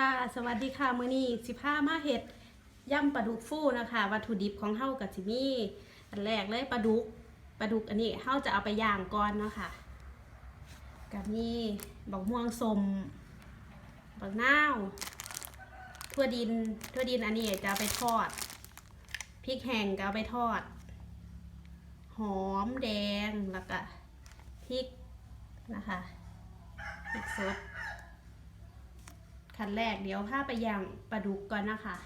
ค่ะ สวัสดีค่ะมื้อนี้สิพามาเฮ็ดยำปลาดุกฟูนะคะ วัตถุดิบของเฮากับสิมีอันแรกเลยปลาดุกปลาดุกอันนี้เฮาจะเอาไปย่างก่อนเนาะค่ะกับมีบักม่วงสมบักนาวทั่วดินทั่วดินอันนี้จะเอาไปทอดพริกแห้งก็เอาไปทอด หอมแดงแล้วก็พริกนะคะพริกสด ขั้นแรกเดี๋ยวผ้าไปย่างปลาดุกก่อนนะคะ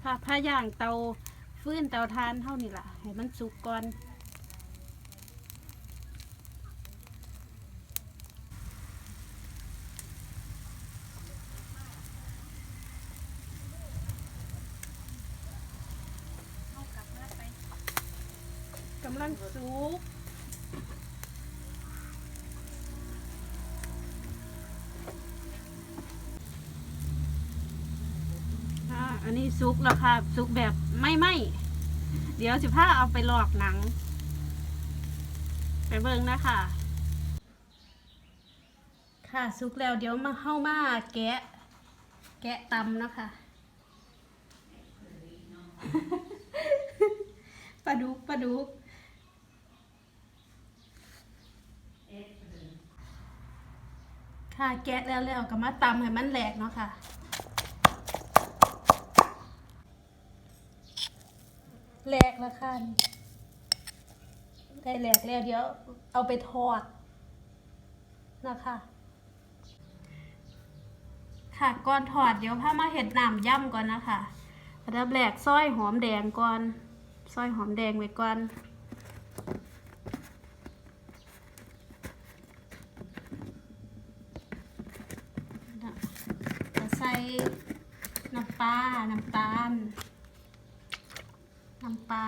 ผ้าผ้าย่างเตาฟื้นเตาทานเท่านี้ล่ะให้มันสุกก่อนำลังสุกค่ะอันนี้ซุกแล้วค่ะซุกแบบไม่ไหมเดี๋ยวสิพาเอาไปลอกหนัง ไปเบิ่งนะคะ ค่ะซุกแล้วเดี๋ยวมาเข้ามาแกะ แกะตำนะคะปลาดุกปลาดุก ค่ะแกะแล้วแล้วก็มาตำให้มันแหลกเนาะค่ะแหลกแล้วค่ะได้แหลกแล้วเดี๋ยวเอาไปทอดนะคะค่ะก่อนทอดเดี๋ยวพามาเห็ดน้ำย่ำก่อนนะคะอันดับแรกซอยหอมแดงก่อนซอยหอมแดงไว้ก่อน จะ ใส่น้ำปลา น้ำตาล น้ำปลา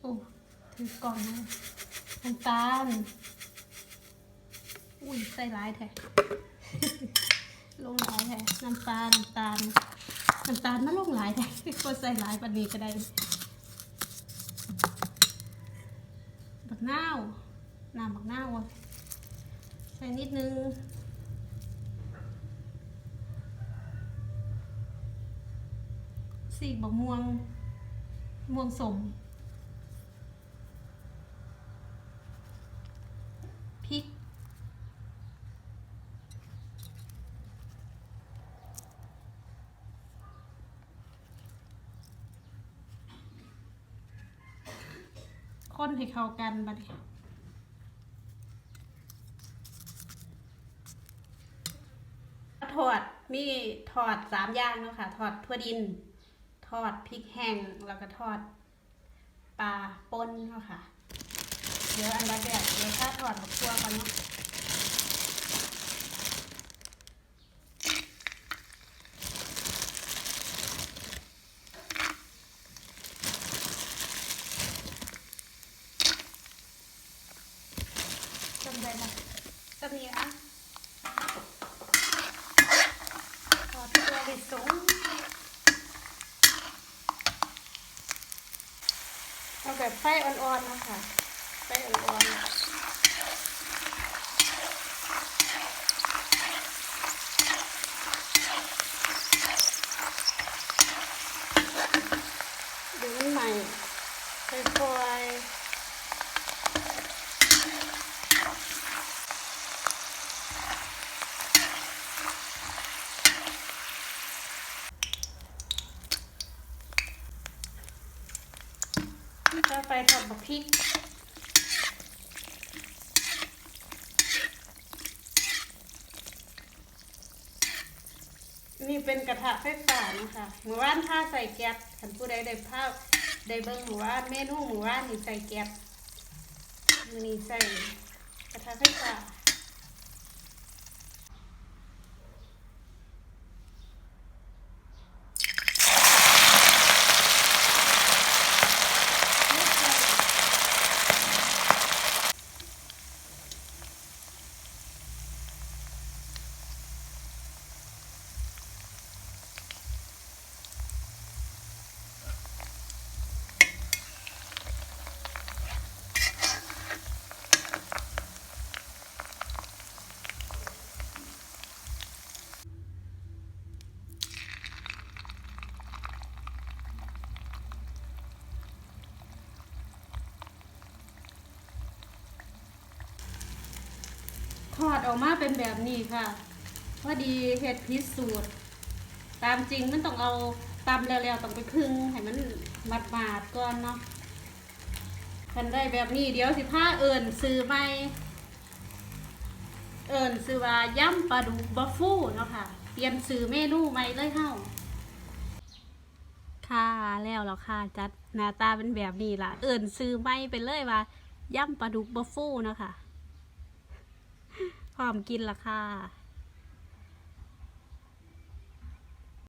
โอ้ถือกล่องเลยน้ำตาล อุ้ยใส่ร้ายแท้ ลงหลายแท้น้ำตาลน้ำตาลน้ำตาลมันลงหลายแท้ก็ใส่หลายปันนี้ก็ได้บักนาวน้ำบักนาวใส่นิดนึงสีบักม่วงม่วงสม คนให้เข้ากันบัดนี้ทอดมีทอดสามอย่างเนาะค่ะทอดทั่วดิน ทอดพริกแห้งแล้วก็ทอดปลาป่นเนาะค่ะ เดี๋ยวอันดับแรกเดี๋ยวถ้าทอดกับทั่วก่อนเนาะ จำได้ละจำนี้อะ ตัวไปสูงเอาแบบไฟอ่อนๆนะคะไฟอ่อนๆดูมันใหม่ค่อยๆ ก็ไปทอดบักพริกนี่เป็นกระทะไฟฟ้านะคะหมู่บ้านผ้าใส่แก๊สขันผู้ใดได้ผ้าได้เบิ้งหมู่บ้านเมนูหมู่บ้านนี่ใส่แก๊สนี่ใส่กระทะไฟฟ้า ท อดออกมาเป็นแบบนี้ค่ะพอดีเห็ดพิษสูตร ตามจริงมันต้องเอาตำแล้วๆต้องไปพึ่งให้มันมัดมาดก่อนเนาะคันได้แบบนี้เดี๋ยวสิผ้าเอิญซื้อใหมเอิญซื้อว่าย่ำปลาดุกบัฟฟูเนาะค่ะเปลี่ยนซื้อเมนูใหม่เลยเฮาค่ะแล้วแล้วค่ะจัดหน้าตาเป็นแบบนี้ล่ะ เอิญซื้อใหม่ไปเลยว่าย่ำปลาดุกบัฟฟูเนาะค่ะ พร้อมกินละค่ะ